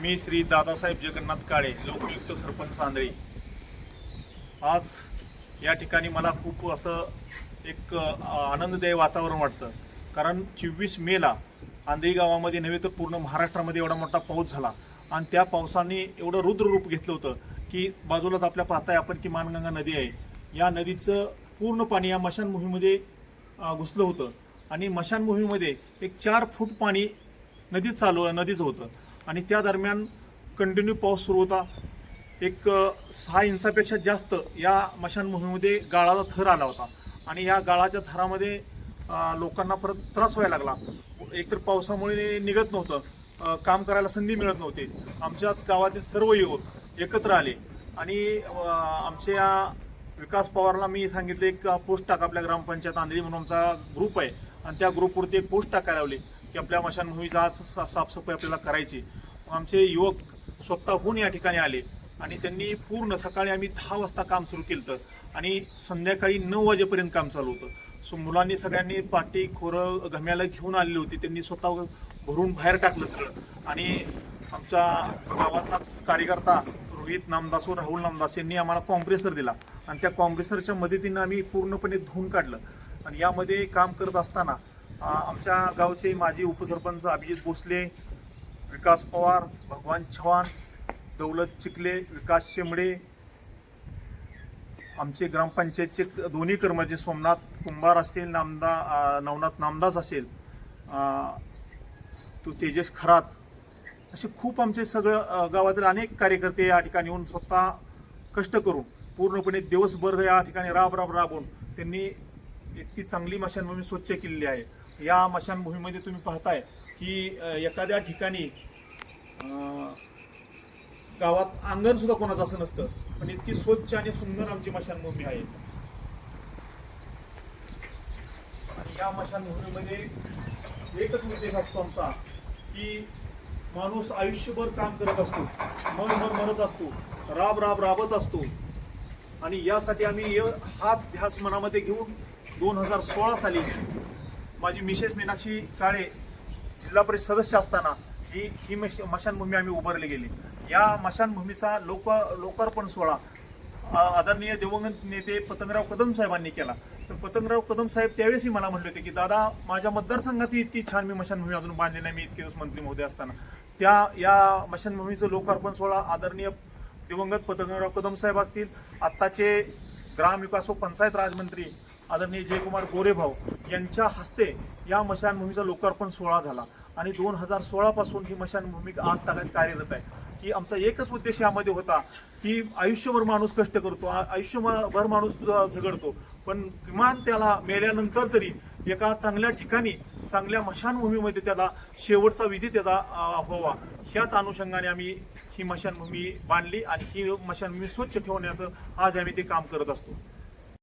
मी श्री दादासाहेब जगन्नाथ काळे लोकयुक्त सरपंच सांदळी आज या ठिकाणी मला खूप असं एक आनंददायी वातावरण वाटतं. कारण चोवीस मेला आंधळी गावामध्ये नव्हे तर पूर्ण महाराष्ट्रामध्ये एवढा मोठा पाऊस झाला. आणि त्या पावसाने एवढं रुद्र रूप घेतलं होतं की बाजूलाच आपल्या पाहताय आपण की मानगंगा नदी आहे. या नदीचं पूर्ण पाणी या मशानभूमीमध्ये मोहिमेमध्ये घुसलं होतं. आणि मशानभूमीमध्ये एक चार फूट पाणी नदीत चालू नदीचं होतं. आणि त्या दरम्यान कंटिन्यू पाऊस सुरू होता. एक सहा इंचापेक्षा जास्त या मशानभूमीमध्ये गाळाचा थर आला होता. आणि या गाळाच्या थरामध्ये लोकांना परत त्रास व्हायला लागला. एकतर पावसामुळे निघत नव्हतं. काम करायला संधी मिळत नव्हती. आमच्याच गावातील सर्व युवक एकत्र आले. आणि आमच्या आमच्या विकास पवारला मी सांगितले एक पोस्ट टाका आपल्या ग्रामपंचायत आंधळी म्हणून आमचा ग्रुप आहे. आणि त्या ग्रुपवरती एक पोस्ट टाकायला लावली की आपल्या मशानभूमीचा आज सा- साफसफाई आपल्याला करायची. आमचे युवक स्वतःहून या ठिकाणी आले आणि त्यांनी पूर्ण सकाळी आम्ही दहा वाजता काम सुरू केलं होतं आणि संध्याकाळी नऊ वाजेपर्यंत काम चालू होतं. सो मुलांनी सगळ्यांनी पाटी खोरं घम्याला घेऊन आलेली होती. त्यांनी स्वतः भरून बाहेर टाकलं सगळं. आणि आमच्या गावातलाच कार्यकर्ता रोहित नामदास व राहुल नामदास यांनी आम्हाला कॉम्प्रेसर दिला. आणि त्या कॉम्प्रेसरच्या मदतीनं आम्ही पूर्णपणे धुवून काढलं. आणि यामध्ये काम करत असताना आमच्या गावचे माजी उपसरपंच अभिजित भोसले विकास पवार भगवान चव्हाण दौलत चिखले विकास शेंबडे आमचे ग्रामपंचायतचे दोन्ही कर्मचारी सोमनाथ कुंभार असेल नामदा नवनाथ नामदास असेल तो तेजस खरात असे खूप आमचे सगळं गावातील अनेक कार्यकर्ते या ठिकाणी येऊन स्वतः कष्ट करून पूर्णपणे दिवसभर या ठिकाणी राब राब राबून त्यांनी इतकी चांगली मशानभूमी स्वच्छ केलेली आहे. या मशानभूमीमध्ये तुम्ही पाहताय की एखाद्या ठिकाणी गावात अंगण सुद्धा कोणाचं असं नसतं पण इतकी स्वच्छ आणि सुंदर आमची मशानभूमी आहे. आणि या मशानभूमीमध्ये एकच उद्देश असतो आमचा की माणूस आयुष्यभर काम करत असतो मन मन म्हणत असतो राब राब राबत असतो. आणि यासाठी आम्ही य- हाच ध्यास मनामध्ये घेऊन दोन हजार सोळा साली माझी मिसेस मीनाक्षी काळे जिल्हा परिषद सदस्य असताना ही ही मश- मशानभूमी आम्ही उभारली गेली. या मशानभूमीचा लोक लोकार्पण सोहळा आदरणीय दिवंगत नेते पतंगराव कदम साहेबांनी केला. तर पतंगराव कदम साहेब त्यावेळेसही मला म्हणले होते की दादा माझ्या मतदारसंघातही इतकी छान मी मशानभूमी अजून बांधली नाही मी इतके दिवस मंत्री महोदय असताना. त्या या मशानभूमीचं लोकार्पण सोहळा आदरणीय दिवंगत पतंगराव कदम साहेब असतील. आत्ताचे ग्रामविकास व पंचायत राजमंत्री आदरणीय जयकुमार गोरेभाऊ यांच्या हस्ते या मशानभूमीचा लोकार्पण सोहळा झाला. आणि दोन हजार सोळापासून ही मशानभूमी आज ताकद कार्यरत आहे. की आमचा एकच उद्देश यामध्ये होता की आयुष्यभर माणूस कष्ट करतो आयुष्यभर माणूस झगडतो. पण किमान त्याला मेल्यानंतर तरी एका चांगल्या ठिकाणी चांगल्या मशानभूमीमध्ये त्याला शेवटचा विधी त्याचा व्हावा. ह्याच अनुषंगाने आम्ही ही मशानभूमी बांधली आणि ही मशानभूमी स्वच्छ ठेवण्याचं आज आम्ही ते काम करत असतो.